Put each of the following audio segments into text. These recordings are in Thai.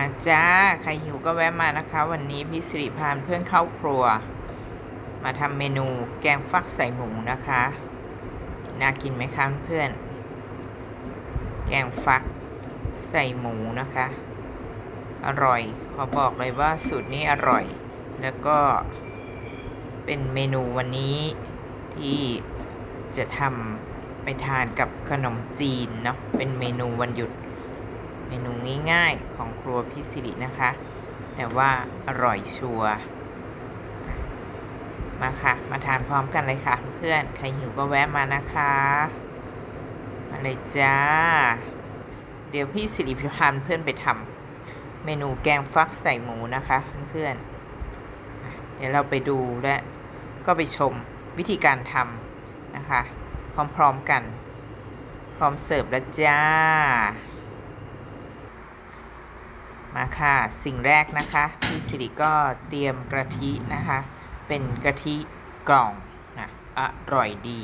มาจ้า ใครหิวก็แวะมานะคะ วันนี้พี่สิริพานเพื่อนเข้าครัว มาทำเมนูแกงฟักใส่หมูนะคะ น่ากินไหมคะเพื่อน แกงฟักใส่หมูนะคะ อร่อย ขอบอกเลยว่าสูตรนี้อร่อย แล้วก็เป็นเมนูวันนี้ที่จะทำไปทานกับขนมจีนเนาะ เป็นเมนูวันหยุด เมนูง่ายๆของครัวพี่สิรินะคะ แต่ว่าอร่อยชัวร์มาค่ะ มาทานพร้อมกันเลยค่ะ เพื่อนใครหิวก็แวะมานะคะ มาเลยจ้า เดี๋ยวพี่สิริพิพันธ์เพื่อนไปทำเมนูแกงฟักใส่หมูนะคะ เพื่อนเดี๋ยวเราไปดูและก็ไปชมวิธีการทำนะคะ พร้อมๆกัน พร้อมเสิร์ฟแล้วจ้า มาค่ะ สิ่งแรกนะคะพี่สิริก็เตรียมกะทินะคะ เป็นกะทิกล่องนะอร่อยดี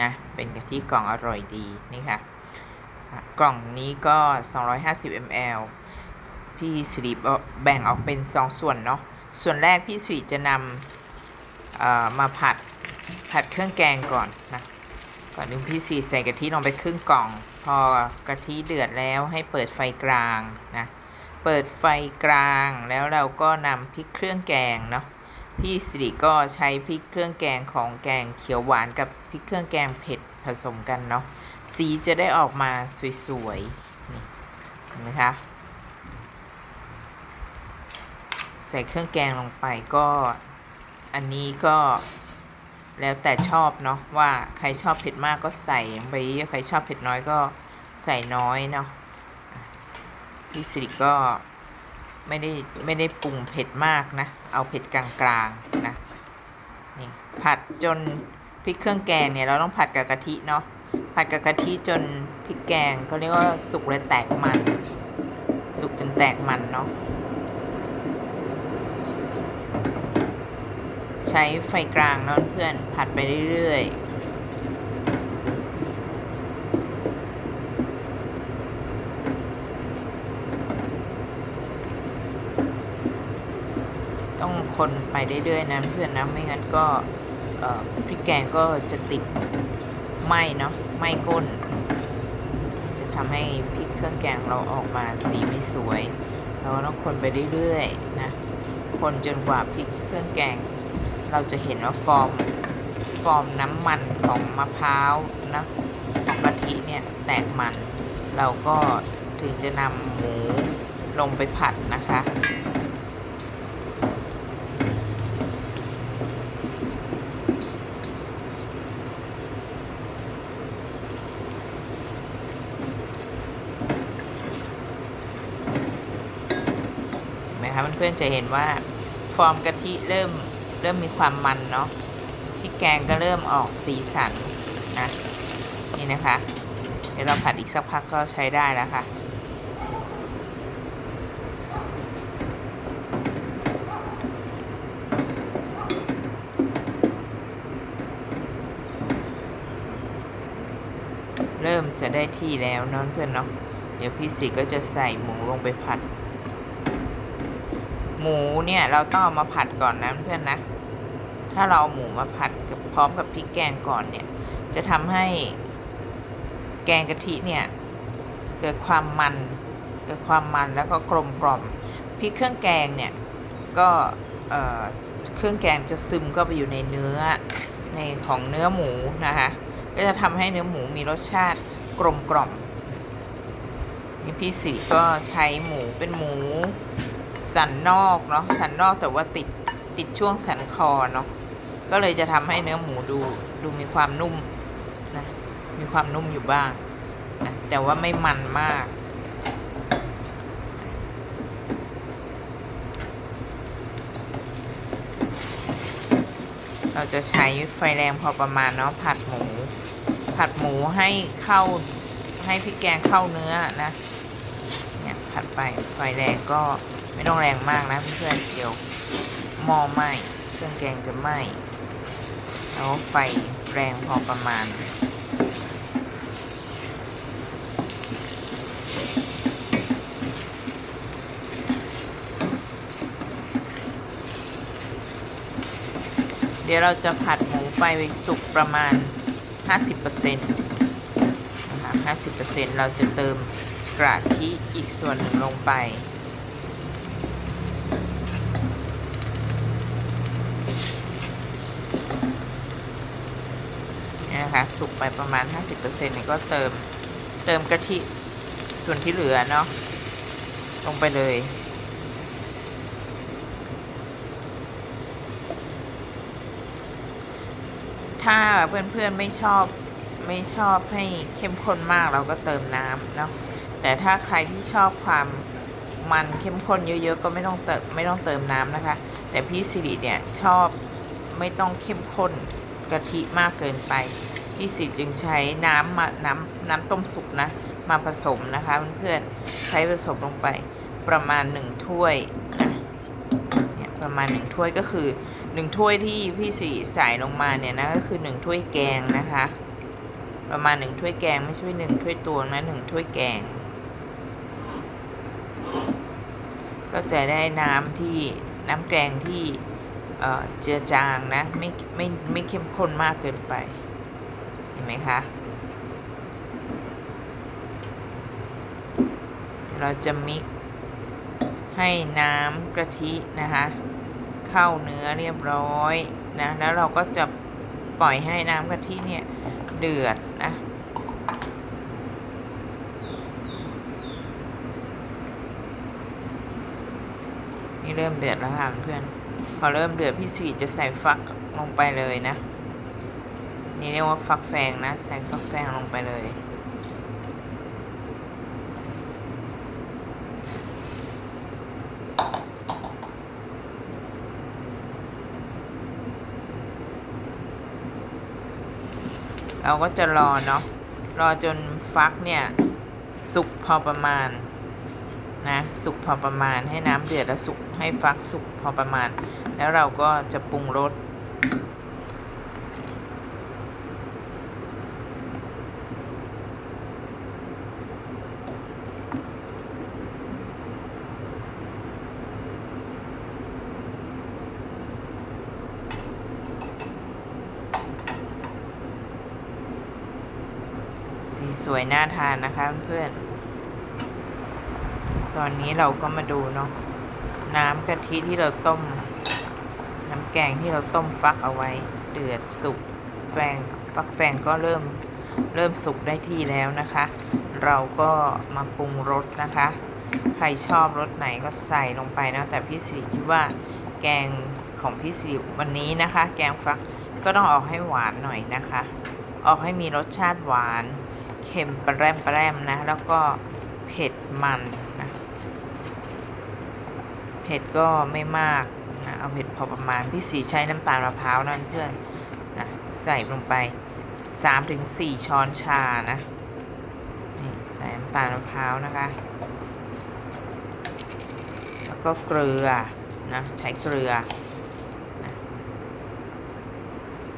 นะเป็นกะทิกล่องอร่อยดีนี่ค่ะ กล่องนี้ก็ 250 ml พี่สิริแบ่งออกเป็น2ส่วนเนาะส่วนแรกพี่สิริจะนำเอ่อมาผัดผัดเครื่องแกงก่อนนะก่อนหนึ่งพี่สิริใส่กะทิลงไปครึ่งกล่อง พอกะทิเดือดแล้วให้เปิดไฟกลางนะ เปิดไฟกลางแล้วเราก็นำพริกเครื่องแกงเนาะพี่สิริก็ใช้พริกเครื่องแกงของแกงเขียวหวานกับพริกเครื่องแกงเผ็ดผสมกันเนาะสีจะได้ออกมาสวยๆนี่เห็นไหมคะใส่เครื่องแกงลงไปก็อันนี้ก็แล้วแต่ชอบเนาะว่าใครชอบเผ็ดมากก็ใส่ไปเยอะใครชอบเผ็ดน้อยก็ใส่น้อยเนาะ พี่สิริก็ไม่ได้ไม่ได้ปรุงเผ็ดมากนะ เอาเผ็ดกลางๆนะ นี่ผัดจนพริกเครื่องแกงเนี่ยเราต้องผัดกับกะทิเนาะ ผัดกับกะทิจนพริกแกงเขาเรียกว่าสุกและแตกมัน สุกจนแตกมันเนาะ ใช้ไฟกลางเนาะเพื่อนผัดไปเรื่อยๆ ต้องคนไปเรื่อยๆนะเพื่อนนะไม่งั้นก็พริกแกงก็จะติดไหมเนาะไหมก้น จะทำให้พริกเครื่องแกงเราออกมาสีไม่สวย เราก็ต้องคนไปเรื่อยๆนะคนจนกว่าพริกเครื่องแกง เราจะเห็นว่าฟอร์มฟอร์มน้ำมันของมะพร้าวนะของกะทิเนี่ยแตกมัน เราก็ถึงจะนำหมูลงไปผัดนะคะ เห็ นไหมคะเพื่อนๆจะเห็นว่าฟอร์มกะทิเริ่มเริ่มมีความมันเนาะพริกแกงก็เริ่มออกสีสันนะนี่นะคะ เดี๋ยวเราผัดอีกสักพักก็ใช้ได้แล้วค่ะเริ่มจะได้ที่แล้วเนอนเพื่อนเนาะเดี๋ยวพี่สีก็จะใส่หมูลงไปผัด หมูเนี่ยเราต้องเอามาผัดก่อนนะเพื่อนนะ ถ้าเราเอาหมูมาผัดกับพร้อมกับพริกแกงก่อนเนี่ย จะทำให้แกงกะทิเนี่ย เกิดความมัน เกิดความมันแล้วก็กลมกล่อมพริกเครื่องแกงเนี่ยก็เครื่องแกงจะซึมก็ไปอยู่ในเนื้อในของเนื้อหมูนะคะก็จะทำให้เนื้อหมูมีรสชาติกลมกล่อมนี่พี่สีก็ใช้หมูเป็นหมู สันนอกเนาะสันนอกแต่ว่าติดติดช่วงสันคอเนาะก็เลยจะทำให้เนื้อหมูดูดูมีความนุ่มนะมีความนุ่มอยู่บ้างนะแต่ว่าไม่มันมากเราจะใช้ไฟแรงพอประมาณเนาะผัดหมู ผัดหมูให้เข้าให้พริกแกงเข้าเนื้อนะเนี่ยผัดไปไฟแรงก็ ไม่ต้องแรงมากนะเพื่อนเดียวหม้อไหม้เครื่องแกงจะไหม้แล้วไฟแรงพอประมาณเดี๋ยวเราจะผัดหมูไปสุกประมาณ 50%นะคะ50%เราจะเติมกระทิอีกส่วนหนึ่งลงไป นะคะสุกไปประมาณ 50%เนี่ยก็เติมเติมกะทิส่วนที่เหลือเนาะลงไปเลย ถ้าเพื่อนๆไม่ชอบไม่ชอบให้เข้มข้นมากเราก็เติมน้ำเนาะแต่ถ้าใครที่ชอบความมันเข้มข้นเยอะๆก็ไม่ต้องเติมไม่ต้องเติมน้ำนะคะ แต่พี่สิริเนี่ยชอบไม่ต้องเข้มข้นกะทิมากเกินไป พี่สิริจึงใช้น้ำมาน้ำน้ำต้มสุกนะ มาผสมนะคะเพื่อนๆใช้ผสมลงไปประมาณหนึ่งถ้วยนะเนี่ยประมาณหนึ่งถ้วยก็คือหนึ่งถ้วยที่พี่สีใส่ลงมาเนี่ยนะก็คือหนึ่งถ้วยแกงนะคะ ประมาณหนึ่งถ้วยแกงไม่ใช่หนึ่งถ้วยตวงนะหนึ่งถ้วยแกง ก็จะได้น้ำที่น้ำแกงที่เจือจางนะไม่ไม่ไม่เข้มข้นมากเกินไป เห็นไหมคะ เราจะมิกให้น้ำกะทินะคะ เข้าเนื้อเรียบร้อยนะ แล้วเราก็จะปล่อยให้น้ำกะทิเนี่ย เดือดนะนี่เริ่มเดือดแล้วค่ะเพื่อน พอเริ่มเดือดพี่สีจะใส่ฟักลงไปเลยนะ นี่เรียกว่าฟักแฟงนะ ใส่ฟักแฟงลงไปเลยเราก็จะรอเนาะ รอจนฟักเนี่ย สุกพอประมาณนะสุกพอประมาณให้น้ำเดือดแล้วสุกให้ฟักสุกพอประมาณ แล้วเราก็จะปรุงรส สีสวยน่าทานนะคะเพื่อนๆ ตอนนี้เราก็มาดูเนาะน้ำกะทิที่เราต้ม น้ำแกงที่เราต้มฟักเอาไว้ เดือดสุกแฟงฟักแฟงก็เริ่มเริ่มสุกได้ที่แล้วนะคะ เราก็มาปรุงรสนะคะ ใครชอบรสไหนก็ใส่ลงไปนะแต่พี่สิริคิดว่าแกงของพี่สิริวันนี้นะคะ แกงฟักก็ต้องออกให้หวานหน่อยนะคะ ออกให้มีรสชาติหวาน เค็มปแรมปแรมนะ แล้วก็เผ็ดมันนะเผ็ดก็ไม่มากนะเอาเผ็ดพอประมาณพี่สีใช้น้ำตาลมะพร้าวนั่นเพื่อนนะใส่ลงไป 3-4 ช้อนชานะนี่ใส่น้ำตาลมะพร้าวนะคะ แล้วก็เกลือนะใช้เกลือนะ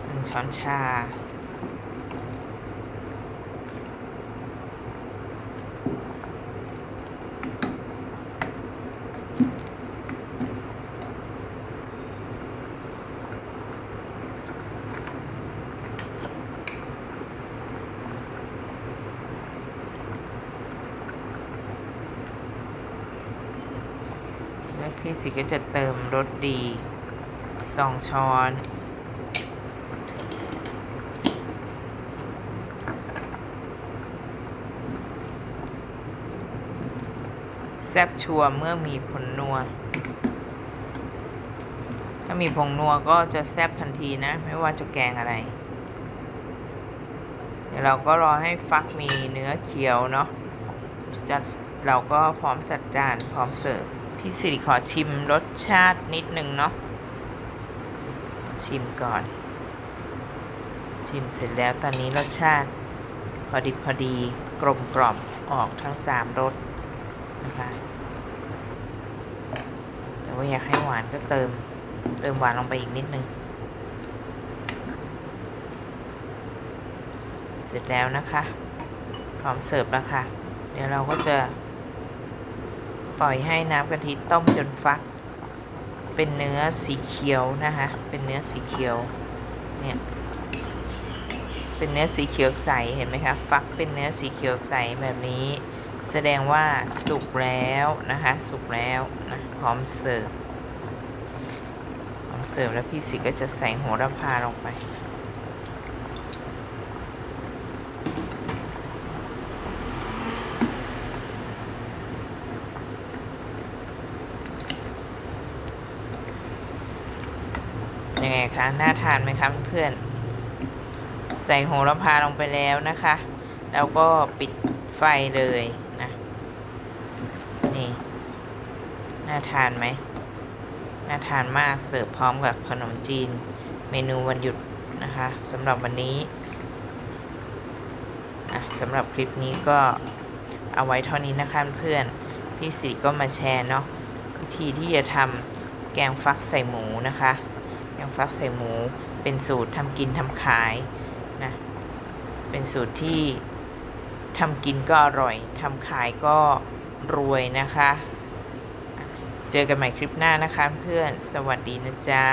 หนึ่งช้อนชา พี่สิก็จะเติมรสดีสองช้อน แซบชัวเมื่อมีผลนัว ถ้ามีผงนัวก็จะแซบทันทีนะ ไม่ว่าจะแกงอะไร เดี๋ยวเราก็รอให้ฟักมีเนื้อเขียวเนาะจัดเราก็พร้อมจัดจานพร้อมเสิร์ฟ พี่สิริขอชิมรสชาตินิดนึงเนาะชิมก่อน ชิมเสร็จแล้วตอนนี้รสชาติ พอดีพอดีกลมกล่อมออกทั้งสามรสนะคะแต่ว่าอยากให้หวานก็เติม เติมหวานลงไปอีกนิดนึง เสร็จแล้วนะคะ พร้อมเสิร์ฟแล้วค่ะ เดี๋ยวเราก็จะ ปล่อยให้น้ำกะทิต้มจนฟัก เป็นเนื้อสีเขียวนะคะ เป็นเนื้อสีเขียว เนี่ย เป็นเนื้อสีเขียวใส เห็นไหมคะ ฟักเป็นเนื้อสีเขียวใสแบบนี้ แสดงว่าสุกแล้วนะคะ สุกแล้วนะพร้อมเสิร์ฟ พร้อมเสิร์ฟแล้วพี่สิก็จะใส่โหระพาลงไป ยังไงคะ น่าทานไหมคะเพื่อนใส่โหระพาลงไปแล้วนะคะ แล้วก็ปิดไฟเลยนะ นี่ น่าทานไหม น่าทานมาก เสิร์ฟพร้อมกับขนมจีน เมนูวันหยุดนะคะสำหรับวันนี้อะสำหรับคลิปนี้ก็เอาไว้เท่านี้นะคะเพื่อนพี่สิริก็มาแชร์เนาะวิธีที่จะทำแกงฟักใส่หมูนะคะ ยังฟักใส่หมูเป็นสูตรทำกินทำขายนะเป็นสูตรที่ทำกินก็อร่อยทำขายก็รวยนะคะ เจอกันใหม่คลิปหน้านะคะเพื่อนสวัสดีนะจ๊ะ